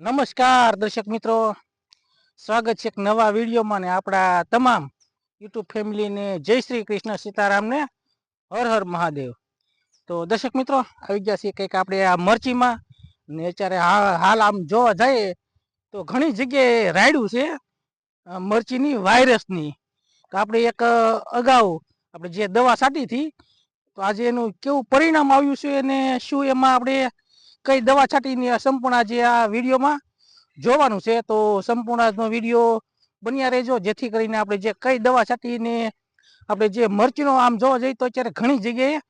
નમસ્કાર, દર્શક મિત્રો. સ્વાગત છે એક નવા વિડીયોમાં ને આપણા તમામ યુટ્યુબ ફેમિલીને જય શ્રી કૃષ્ણ સીતારામને, હર હર મહાદેવ. તો દર્શક મિત્રો, આવી ગયા છીએ કંઈક આપણે આ મરચીમાં ને અત્યારે હાલ આમ જોવા જઈએ તો ઘણી જગ્યાએ રાયડું છે મરચીની વાયરસની. તો આપણે એક અગાઉ આપણે જે દવા સાટી હતી, તો આજે એનું કેવું પરિણામ આવ્યું છે અને શું એમાં આપણે કઈ દવા છાંટીની સંપૂર્ણ આજે આ વિડીયોમાં જોવાનું છે. તો સંપૂર્ણનો વીડિયો બન્યા રહેજો. જેથી કરીને આપણે જે કઈ દવા છાંટીને આપણે જે મરચીનો આમ જોવા જઈએ તો અત્યારે ઘણી જગ્યાએ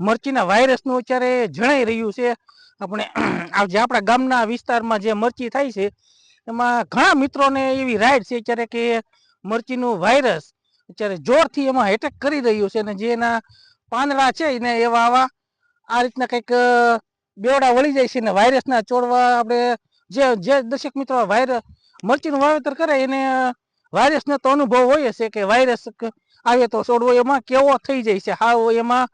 મરચીના વાયરસનું અત્યારે જણાઈ રહ્યું છે. આપણે જે આપણા ગામના વિસ્તારમાં જે મરચી થાય છે, એમાં ઘણા મિત્રોને એવી રાઈડ છે અત્યારે કે મરચીનું વાયરસ અત્યારે જોરથી એમાં એટેક કરી રહ્યું છે અને જે એના પાંદડા છે એને એવા આવા. આ રીતના કંઈક બેવડા વળી જાય છે ને વાયરસના છોડવા આપણે જે જે દર્શક મિત્રો વાયર મરચીનું વાવેતર કરે એને વાયરસનો તો અનુભવ હોય છે કે વાયરસ આવે તો છોડવો એમાં કેવો થઈ જાય છે? હાવ એમાં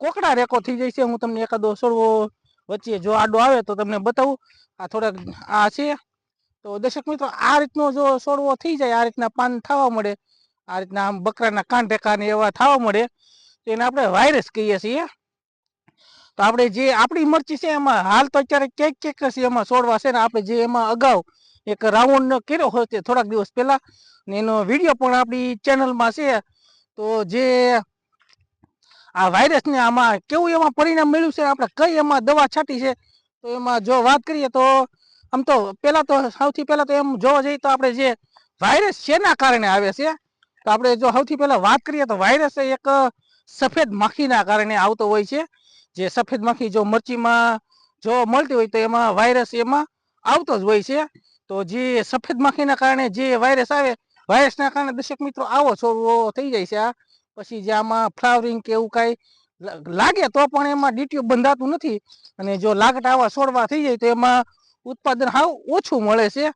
કોકડા રેકો થઈ જાય છે. હું તમને એકાદો છોડવો વચ્ચે જો આડો આવે તો તમને બતાવું. આ થોડાક આ છે. તો દર્શક મિત્રો, આ રીતનો જો છોડવો થઈ જાય, આ રીતના પાન થવા મળે. આ રીતના આમ બકરાના કાન ટેકા ને એવા થવા મળે. તો એને આપણે વાયરસ કહીએ છીએ. તો આપણે જે આપણી મરચી છે એમાં, હાલ તો અત્યારે કેક કેક છે એમાં છોડવા છે ને આપણે જે એમાં અગાઉ એક રાઉન્ડ કર્યો હોય તે થોડાક દિવસ પહેલા, ને એનો વીડિયો પણ આપણી ચેનલમાં છે. તો જે આ વાયરસને આમાં કેવું એમાં પરિણામ મળ્યું છે, આપણે કઈ એમાં દવા છાંટી છે, તો એમાં જો વાત કરીએ તો આમ તો પહેલા તો સૌથી પહેલાં તો એમ જોવા જઈએ તો આપણે જે વાયરસ શેના કારણે આવે છે, તો આપણે જો સૌથી પહેલાં વાત કરીએ તો વાયરસ એક સફેદ માખીના કારણે આવતો હોય છે. જે સફેદ માખી જો મરચીમાં જો મળતી હોય તો એમાં વાયરસ એમાં આવતો જ હોય છે. તો જે સફેદ માખીના કારણે જે વાયરસ આવે વાયરસના કારણે દર્શક મિત્રો આવો છોડવો થઈ જાય છે આ. પછી જે આમાં ફ્લાવરિંગ કે એવું કાંઈ લાગે તો પણ એમાં ડીટીઓ બંધાતું નથી. અને જો લાગટ આવા છોડવા થઈ જાય તો એમાં ઉત્પાદન હાવ ઓછું મળે છે.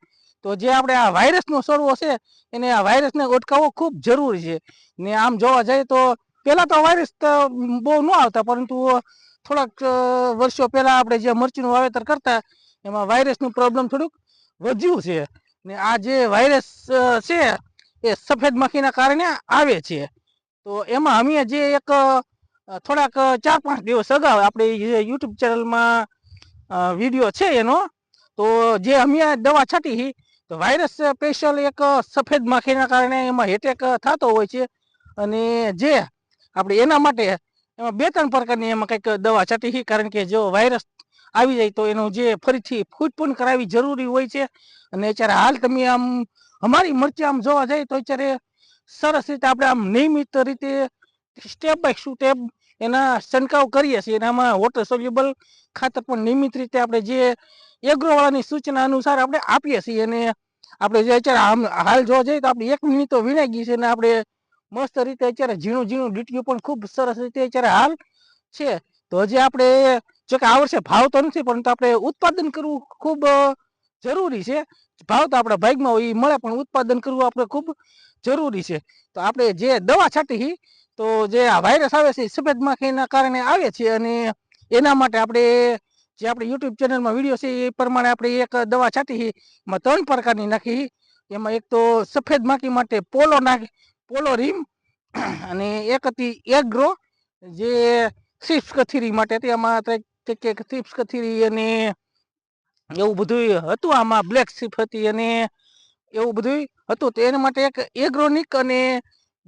તો જે આપણે આ વાયરસનો છોડવો છે, એને આ વાયરસને અટકાવવો ખૂબ જરૂરી છે. ને આમ જોવા જઈએ તો પહેલાં તો વાયરસ તો બહુ ન આવતા, પરંતુ થોડાક વર્ષો પહેલાં આપણે જે મરચીનું વાવેતર કરતા, એમાં વાયરસનું પ્રોબ્લેમ થોડુંક વધ્યું છે. ને આ જે વાયરસ છે, એ સફેદ માખીના કારણે આવે છે. તો એમાં અમે જે એક થોડાક ચાર, પાંચ દિવસ અગાઉ આપણે યુટ્યુબ ચેનલમાં વીડિયો છે એનો, તો જે અમે દવા છાંટી તો વાયરસ સ્પેશિયલ એક સફેદ માખીના કારણે એમાં હેટેક થતો હોય છે. અને જે આપણે એના માટે એમાં બે ત્રણ પ્રકારની એમાં કંઈક દવા છાંટી છે, કારણ કે જો વાયરસ આવી જાય તો એનું જે ફરીથી ફૂટ પણ કરાવવી જરૂરી હોય છે. અને અત્યારે હાલ તમે આમ, અમારી મરચી આમ જોવા જાય તો અત્યારે સરસ રીતે આપણે આમ નિયમિત રીતે સ્ટેપ બાય સ્ટેપ એના છંટકાવ કરીએ છીએ. અને આમાં વોટર સોલ્યુબલ ખાતર પણ નિયમિત રીતે આપણે જે એગ્રોવાળાની સૂચના અનુસાર આપણે આપીએ છીએ. અને આપણે જે અત્યારે હાલ જોવા જઈએ તો આપણે એક મિનિટ તો વિનાઈ ગઈ છે. અને આપણે મસ્ત રીતે અત્યારે ઝીણું ઝીણું ડીટીયું પણ ખૂબ સરસ રીતે અત્યારે હાલ છે. તો હજી આપણે જોકે આ વર્ષે ભાવ તો નથી, પરંતુ આપણે ઉત્પાદન કરવું ખૂબ જરૂરી છે. ભાવ તો આપણા ભાગમાં હોય એ મળે, પણ ઉત્પાદન કરવું આપણે ખૂબ જરૂરી છે. તો આપણે જે દવા છાંટી તો જે આ વાયરસ આવે છે સફેદ માખીના કારણે આવે છે, અને એના માટે આપણે જે આપણે યુટ્યુબ ચેનલમાં વીડિયો છે, એ પ્રમાણે આપણે એક દવા છાંટી એમાં ત્રણ પ્રકારની નાખી એમાં એક તો સફેદ માખી માટે પોલો નાખી પોલો રીમ અને એક હતી એગ્રો, જે સિપ્સ કથીરી માટે હતી. આમાં એક સિપ્સ કથીરી અને એવું બધું હતું. આમાં બ્લેક સીપ હતી અને એવું બધું હતું. તો એના માટે એક એગ્રોનિક અને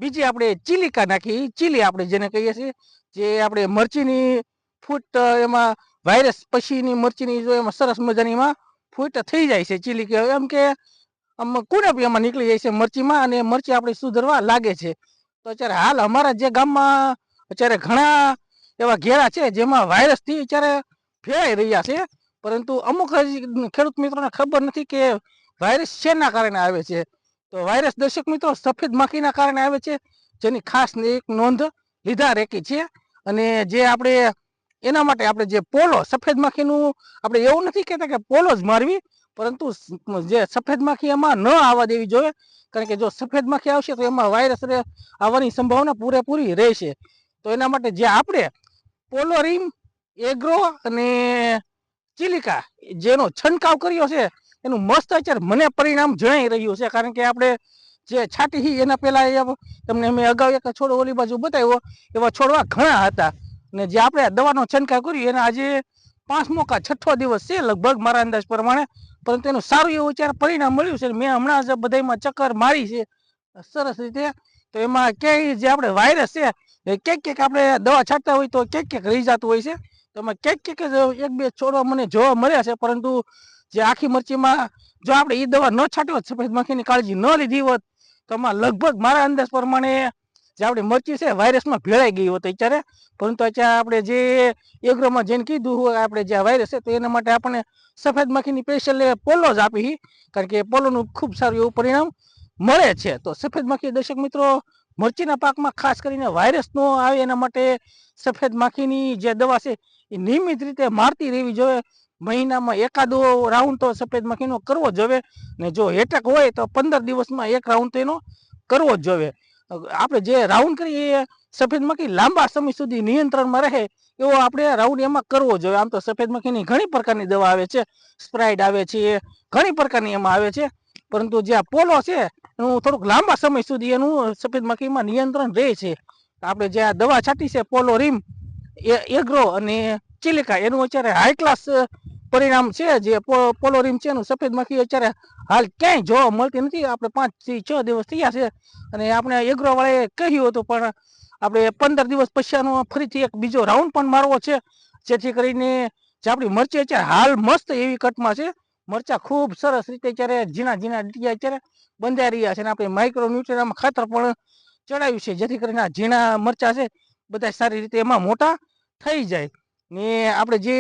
બીજી આપણે ચીલિકા નાખી. ચીલી આપણે જેને કહીએ છીએ, જે આપણે મરચીની ફૂટ એમાં વાયરસ પછીની મરચીની જો એમાં સરસ મજાની એમાં ફૂટ થઈ જાય છે ચીલી કે એમ કે આમ એમાં નીકળી જાય છે? મરચીમાં અને મરચી આપણે સુધરવા લાગે છે. તો અત્યારે હાલ અમારા જે ગામમાં અત્યારે ઘણા એવા ઘેરા છે, જેમાં વાયરસથી અત્યારે ફેલાઈ રહ્યા છે. પરંતુ અમુક ખેડૂત મિત્રોને ખબર નથી કે વાયરસ શેના કારણે આવે છે? તો વાયરસ દર્શક મિત્રો સફેદ માખીના કારણે આવે છે, જેની ખાસ એક નોંધ લીધા રેકી છે. અને જે આપણે એના માટે આપણે જે પોલો, સફેદ માખીનું આપણે એવું નથી કહેતા કે પોલો જ મારવી પરંતુ જે સફેદ માખી એમાં ન આવવા દેવી જોઈએ, કારણ કે જો સફેદ માખી આવશે તો એમાં વાયરસ આવવાની સંભાવના પૂરેપૂરી રહેશે. તો એના માટે જે આપણે પોલોરીમ, એગ્રો અને ચિલિકા, જેનો છંટકાવ કર્યો છે, એનું મસ્ત અત્યારે મને પરિણામ જણાઈ રહ્યું છે, કારણ કે આપણે જે છાટી એના પહેલાં તમને મેં અગાઉ એક છોડ ઓલી બાજુ બતાવ્યો, એવા છોડવા ઘણા હતા. ને જે આપણે દવાનો છંટકાવ કર્યો, એના આજે પાંચમો કા છઠ્ઠો દિવસ છે, લગભગ મારા અંદાજ પ્રમાણે. પરંતુ એનું સારું એવું અત્યારે પરિણામ મળ્યું છે મેં હમણાં જ બધામાં ચક્કર મારી છે. સરસ રીતે. તો એમાં ક્યાંય જે આપણે વાયરસ છે, એ ક્યાંક ક્યાંક આપણે દવા છાંટતા હોય તો ક્યાંક ક્યાંક રહી જતું હોય છે. તો એમાં ક્યાંક ક્યાંક એક બે છોડવા મને જોવા મળ્યા છે, પરંતુ જે આખી મરચીમાં જો આપણે એ દવા ન છાંટ્યો હોત, સફેદ મખીની કાળજી ન લીધી હોત, તો લગભગ મારા અંદાજ પ્રમાણે જે આપણે મરચી છે, વાયરસમાં ભેળાઈ ગઈ હોત અત્યારે. પરંતુ અત્યારે આપણે જે એગ્રોમાં જેને કીધું હોય, આપણે જે વાયરસ છે, તો એના માટે આપણે સફેદ માખીની સ્પેશિયલ પોલો જ આપી. કારણ કે પોલોનું ખૂબ સારું એવું પરિણામ મળે છે. તો સફેદ માખી દર્શક મિત્રો, મરચીના પાકમાં ખાસ કરીને વાયરસ ન આવે એના માટે સફેદ માખીની જે દવા છે, એ નિયમિત રીતે મારતી રહેવી જોઈએ. મહિનામાં એકાદો રાઉન્ડ તો સફેદ માખીનો કરવો જોઈએ. ને જો હેટક હોય તો પંદર દિવસમાં એક રાઉન્ડ તો એનો કરવો જ જોઈએ. આપણે જે રાઉન્ડ કરીએ એ સફેદ મક્ખી લાંબા સમય સુધી નિયંત્રણમાં રહે એવો આપણે રાઉન્ડ એમાં કરવો જોઈએ. આમ તો સફેદ મક્ખીની ઘણી પ્રકારની દવા આવે છે. સ્પ્રાઇડ આવે છે, ઘણી પ્રકારની એમાં આવે છે. પરંતુ જે આ પોલો છે, એનું થોડુંક લાંબા સમય સુધી એનું સફેદ મક્ખીમાં નિયંત્રણ રહે છે. આપણે જે આ દવા છાંટી છે પોલો રીમ એ એગ્રો અને ચિલિકા એનું અત્યારે હાઈ ક્લાસ પરિણામ છે જે પો- પોલો રીમ છે એનું સફેદ મક્ખી અત્યારે હાલ ક્યાંય જોવા મળતી નથી. આપણે પાંચથી છ દિવસ થયા છે અને આપણે એગ્રોવાળાએ કહ્યું હતું પણ આપણે પંદર દિવસ પછીનો ફરીથી એક બીજો રાઉન્ડ પણ મારવો છે. જેથી કરીને જે આપણી મરચી અત્યારે હાલ મસ્ત એવી કટમાં છે. મરચા ખૂબ સરસ રીતે અત્યારે ઝીણા ઝીણા ડીયા અત્યારે બંધાઈ રહ્યા છે અને આપણે માઇક્રો ન્યુટ્રિયનમાં ખાતર પણ ચડાવ્યું છે. જેથી કરીને આ ઝીણા મરચા છે, બધા સારી રીતે એમાં મોટા થઈ જાય. ને આપણે જે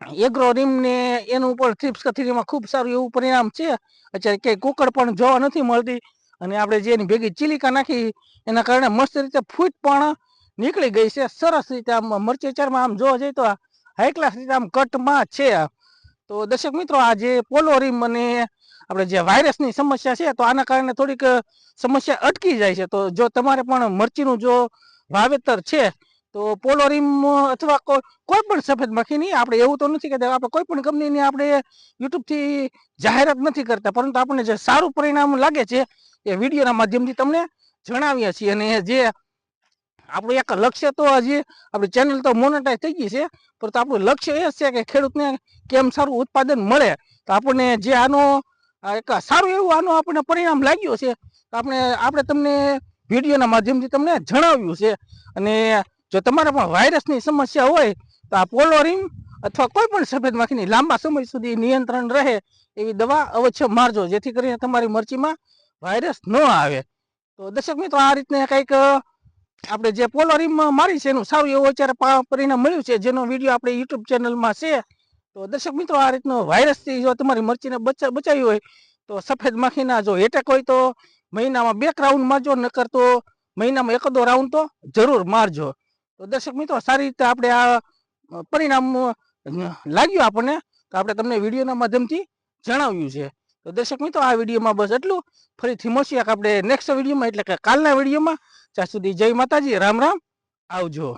એગ્રો ને એનું પણ થ્રિપ્સ કથીરીમાં ખૂબ સારું એવું પરિણામ છે. અત્યારે ક્યાંય કુકડ પણ જોવા નથી મળતી અને આપણે જે એની ભેગી ચીલિકા નાખી, એના કારણે મસ્ત રીતે ફૂટ પણ નીકળી ગઈ છે. સરસ રીતે આમ મરચી ચારમાં આમ જોવા જઈએ તો હાઈ ક્લાસ રીતે આમ કટમાં છે. તો દર્શક મિત્રો, આ જે પોલો રીમ અને આપણે જે વાયરસની સમસ્યા છે, તો આના કારણે થોડીક સમસ્યા અટકી જાય છે. તો જો તમારે પણ મરચીનું જો વાવેતર છે તો પોલો રીમ અથવા કોઈ પણ સફેદ મખીની, આપણે એવું તો નથી કહેતા, આપણે કોઈ પણ કંપનીની આપણે યુટ્યુબથી જાહેરાત નથી કરતા, પરંતુ આપણને જે સારું પરિણામ લાગે છે, એ વિડીયોના માધ્યમથી તમને જણાવીએ છીએ. અને જે આપણું એક લક્ષ્ય તો હજી આપણી ચેનલ તો મોનેટાઈઝ થઈ ગઈ છે, પરંતુ આપણું લક્ષ્ય એ છે કે ખેડૂતને કેમ સારું ઉત્પાદન મળે. તો આપણને જે આનો એક સારું એવું આનું આપણને પરિણામ લાગ્યું છે આપણે આપણે તમને વિડીયોના માધ્યમથી તમને જણાવ્યું છે. અને જો તમારે પણ વાયરસની સમસ્યા હોય, તો આ પોલોરીમ અથવા કોઈ પણ સફેદ માખીની લાંબા સમય સુધી નિયંત્રણ રહે એવી દવા અવશ્ય મારજો, જેથી કરીને તમારી મરચીમાં વાયરસ ન આવે. તો દર્શક મિત્રો, આ રીતને કંઈક આપણે જે પોલોરીમ મારી છે એનું સારું એવું અત્યારે પરિણામ મળ્યું છે, જેનો વીડિયો આપણે યુટ્યુબ ચેનલમાં છે. તો દર્શક મિત્રો, આ રીતનો વાયરસથી જો તમારી મરચીને બચા, બચાવી હોય, તો સફેદ માખીના જો એટેક હોય, તો મહિનામાં બે રાઉન્ડ મારજો, નકર તો મહિનામાં એકાદો રાઉન્ડ તો જરૂર મારજો. તો દર્શક મિત્રો, સારી રીતે આપણે આ પરિણામ લાગ્યું આપણને, તો આપણે તમને વિડીયોના માધ્યમથી જણાવ્યું છે. તો દર્શક મિત્રો, આ વિડીયોમાં બસ એટલું. ફરીથી મળશું આપણે નેક્સ્ટ વિડીયોમાં, એટલે કે કાલના વિડીયોમાં. ત્યાં સુધી જય માતાજી, રામ રામ. આવજો.